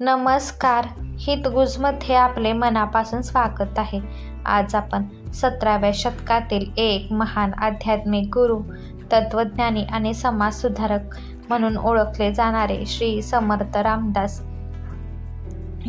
नमस्कार. हितगुजमध्ये आपले मनापासून स्वागत आहे. आज आपण सतराव्या शतकातील एक महान आध्यात्मिक गुरु तत्वज्ञानी आणि समाजसुधारक म्हणून ओळखले जाणारे श्री समर्थ रामदास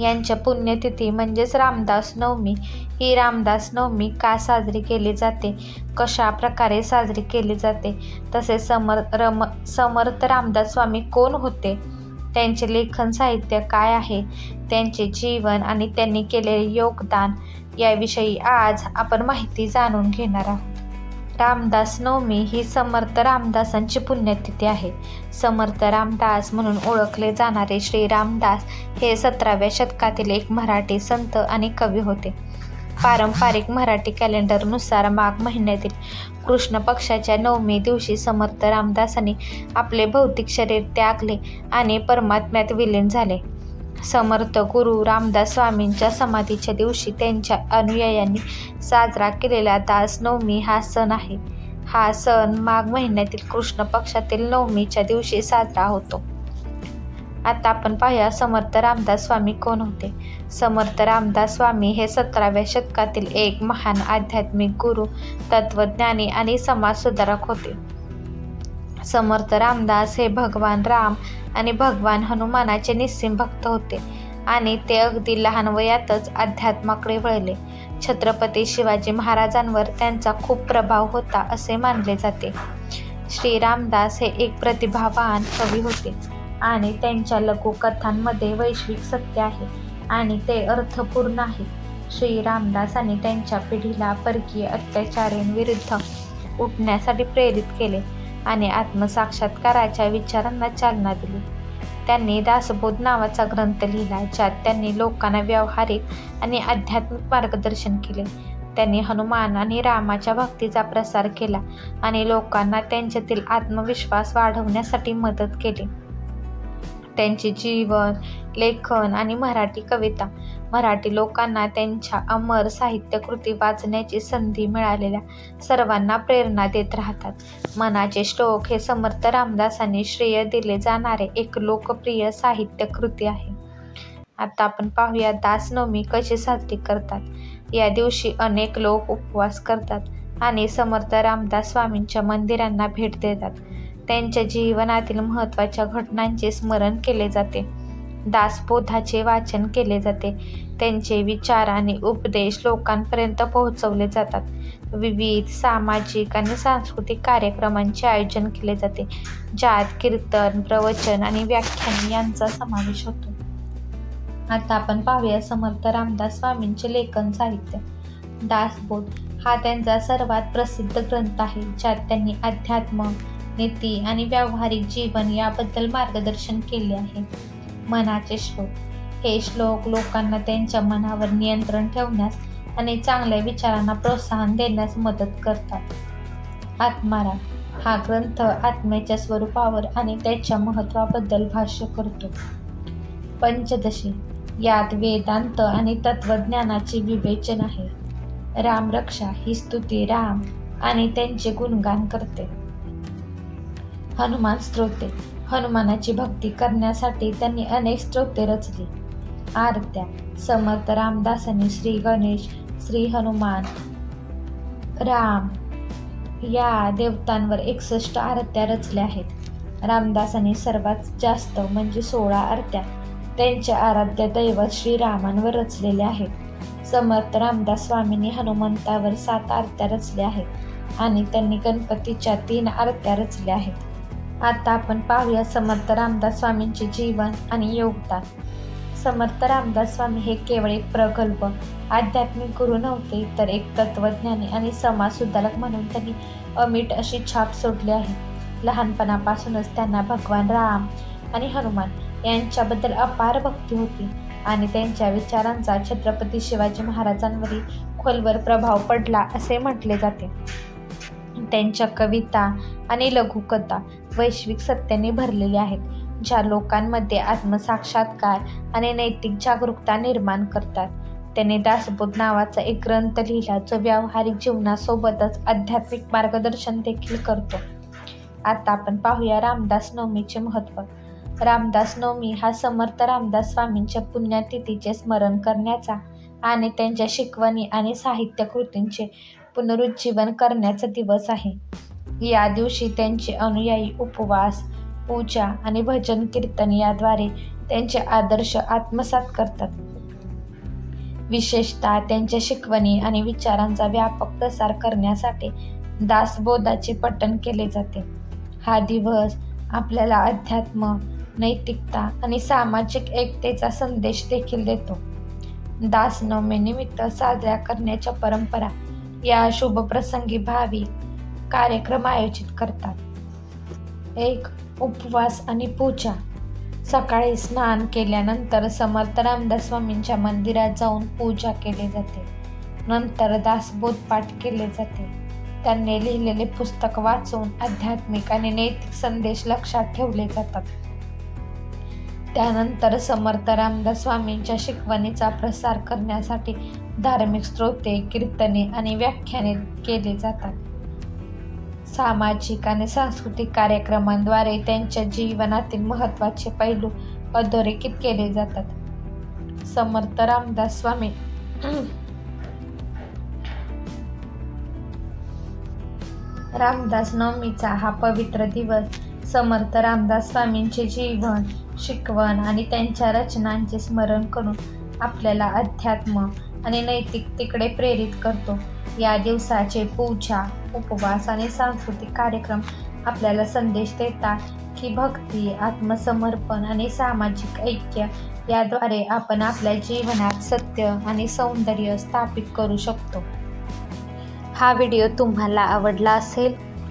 यांच्या पुण्यतिथी म्हणजेच रामदास नवमी ही रामदास नवमी का साजरी केली जाते? कशा प्रकारे साजरी केली जाते? तसेच समर रम समर्थ रामदास स्वामी कोण होते? त्यांचे लेखन साहित्य काय आहे त्यांचे जीवन आणि त्यांनी केलेले योगदान याविषयी आज आपण माहिती जाणून घेणार आहोत. रामदास नवमी ही समर्थ रामदासांची पुण्यतिथी आहे. समर्थ रामदास म्हणून ओळखले जाणारे श्री रामदास हे सतराव्या शतकातील एक मराठी संत आणि कवी होते. पारंपरिक मराठी कॅलेंडरनुसार माघ महिन्यातील कृष्ण पक्षाच्या नवमी दिवशी समर्थ रामदासांनी आपले भौतिक शरीर त्यागले आणि परमात्म्यात विलीन झाले. समर्थ गुरु रामदास स्वामींच्या समाधीच्या दिवशी त्यांच्या अनुयायांनी साजरा केलेला दास नवमी हा सण आहे. हा सण माघ महिन्यातील कृष्ण पक्षातील नवमीच्या दिवशी साजरा होतो. आता आपण पाहूया समर्थ रामदास स्वामी कोण होते? समर्थ रामदास स्वामी हे सतराव्या शतकातील एक महान आध्यात्मिक गुरु तत्वज्ञानी आणि समाजसुधारक होते. समर्थ रामदास हे भगवान राम आणि भगवान हनुमानाचे निस्सिम भक्त होते आणि ते अगदी लहान वयातच अध्यात्माकडे वळले. छत्रपती शिवाजी महाराजांवर त्यांचा खूप प्रभाव होता असे मानले जाते. श्री रामदास हे एक प्रतिभावान कवी होते. आणि त्यांच्या लघुकथांमध्ये वैश्विक सत्य आहे आणि ते अर्थपूर्ण आहे. श्री रामदासांनी त्यांच्या पिढीला परकीय अत्याचारांविरुद्ध उठण्यासाठी प्रेरित केले आणि आत्मसाक्षात्काराच्या विचारांना चालना दिली. त्यांनी दासबोध नावाचा ग्रंथ लिहिला ज्यात त्यांनी लोकांना व्यावहारिक आणि आध्यात्मिक मार्गदर्शन केले. त्यांनी हनुमान आणि रामाच्या भक्तीचा प्रसार केला आणि लोकांना त्यांच्यातील आत्मविश्वास वाढवण्यासाठी मदत केली. त्यांचे जीवन लेखन आणि मराठी कविता. मराठी लोकांना त्यांच्या अमर साहित्यकृती वाचण्याची संधी मिळालेल्या सर्वांना प्रेरणा देत राहतात. मनाचे श्लोक हे समर्थ रामदासांनी श्रेय दिले जाणारे एक लोकप्रिय साहित्य कृती आहे. आता आपण पाहूया दासनवमी कशी साजरी करतात. या दिवशी अनेक लोक उपवास करतात आणि समर्थ रामदास स्वामींच्या मंदिरांना भेट देतात. त्यांच्या जीवनातील महत्त्वाच्या घटनांचे स्मरण केले जाते. दासबोधाचे वाचन केले जाते. त्यांचे विचार आणि उपदेश लोकांपर्यंत पोहोचवले जातात. विविध सामाजिक आणि सांस्कृतिक कार्यक्रमांचे आयोजन केले जाते ज्यात कीर्तन प्रवचन आणि व्याख्यान यांचा समावेश होतो. आता आपण पाहूया समर्थ रामदास स्वामींचे लेखन साहित्य. दासबोध हा त्यांचा सर्वात प्रसिद्ध ग्रंथ आहे ज्यात त्यांनी अध्यात्म नीती आणि व्यावहारिक जीवन याबद्दल मार्गदर्शन केले आहे. मनाचे श्लोक हे श्लोक लोकांना त्यांच्या मनावर नियंत्रण ठेवण्यास आणि चांगल्या विचारांना प्रोत्साहन देण्यास मदत करतात. आत्माराम हा ग्रंथ आत्म्याच्या स्वरूपावर आणि त्याच्या महत्त्वाबद्दल भाष्य करतो. पंचदशी यात वेदांत आणि तत्वज्ञानाचे विवेचन आहे. रामरक्षा ही स्तुती राम आणि त्यांचे गुणगान करते. हनुमान स्तोत्रे हनुमानाची भक्ती करण्यासाठी त्यांनी अनेक स्तोत्रे रचली. आरत्या समर्थ रामदासांनी श्री गणेश श्री हनुमान राम या देवतांवर एकसष्ट आरत्या रचल्या आहेत. रामदासांनी सर्वात जास्त म्हणजे सोळा आरत्या. त्यांच्या आराध्य दैवत श्रीरामांवर रचलेल्या आहेत. समर्थ रामदास स्वामींनी हनुमंतावर सात आरत्या रचल्या आहेत आणि त्यांनी गणपतीच्या तीन आरत्या रचल्या आहेत. आता आपण पाहूया समर्थ रामदास स्वामींचे जीवन आणि योगदान. समर्थ रामदास स्वामी हे केवळ एक प्रगल्भ आध्यात्मिक गुरु नव्हते तर एक तत्वज्ञानी आणि समाज सुधारक म्हणून त्यांनी अमिट अशी छाप सोडली आहे. लहानपणापासूनच त्यांना भगवान राम आणि हनुमान यांच्याबद्दल अपार भक्ती होती आणि त्यांच्या विचारांचा छत्रपती शिवाजी महाराजांवरील खोलवर प्रभाव पडला असे म्हटले जाते. त्यांच्या कविता आणि लघुकथा वैश्विक सत्याने भरलेल्या आहेत ज्या लोकांमध्ये आत्मसाक्षात्कार आणि नैतिक जागरूकता निर्माण करतात. त्याने दासबोध नावाचा एक ग्रंथ लिहिला जो व्यावहारिक जीवनासोबतच आध्यात्मिक मार्गदर्शन देखील करतो. आता आपण पाहूया रामदास नवमीचे महत्त्व. रामदास नवमी हा समर्थ रामदास स्वामींच्या पुण्यतिथीचे स्मरण करण्याचा आणि त्यांच्या शिकवणी आणि साहित्य कृतींचे पुनरुज्जीवन करण्याचा दिवस आहे. या दिवशी त्यांचे अनुयायी उपवास पूजा आणि भजन कीर्तन याद्वारे त्यांचे आदर्श आत्मसात करतात. विशेषतः त्यांच्या शिकवणी आणि विचारांचा व्यापक प्रसार करण्यासाठी दासबोधाचे पठण केले जाते. हा दिवस आपल्याला अध्यात्म नैतिकता आणि सामाजिक एकतेचा संदेश देखील देतो. दासनवमीनिमित्त साजऱ्या करण्याच्या परंपरा या शुभ प्रसंगी भाविक कार्यक्रम आयोजित करतात. एक उपवास आणि पूजा. सकाळी स्नान केल्यानंतर समर्थ रामदास स्वामींच्या मंदिरात जाऊन पूजा केली जाते. नंतर दासबोध पाठ केले जाते. त्यांनी लिहिलेले पुस्तक वाचून आध्यात्मिक आणि नैतिक संदेश लक्षात ठेवले जातात. त्यानंतर समर्थ रामदास स्वामींच्या शिकवणीचा प्रसार करण्यासाठी धार्मिक स्रोते कीर्तने आणि व्याख्याने केले जातात. सामाजिक आणि सांस्कृतिक कार्यक्रमांद्वारे त्यांच्या जीवनातील महत्त्वाचे पैलू अधोरेखित केले जातात. समर्थ रामदास स्वामी रामदास नवमीचा हा पवित्र दिवस समर्थ रामदास स्वामींचे जीवन शिकवण आणि त्यांच्या रचनांचे स्मरण करून आपल्याला अध्यात्म आणि नैतिकतेकडे प्रेरित करतो. या दिवसाचे पूजा उपवास आणि सांस्कृतिक कार्यक्रम आपल्याला संदेश देतात की भक्ती आत्मसमर्पण आणि सामाजिक ऐक्य याद्वारे आपण आपल्या जीवनात सत्य आणि सौंदर्य स्थापित करू शकतो. हा व्हिडिओ तुम्हाला आवडला असेल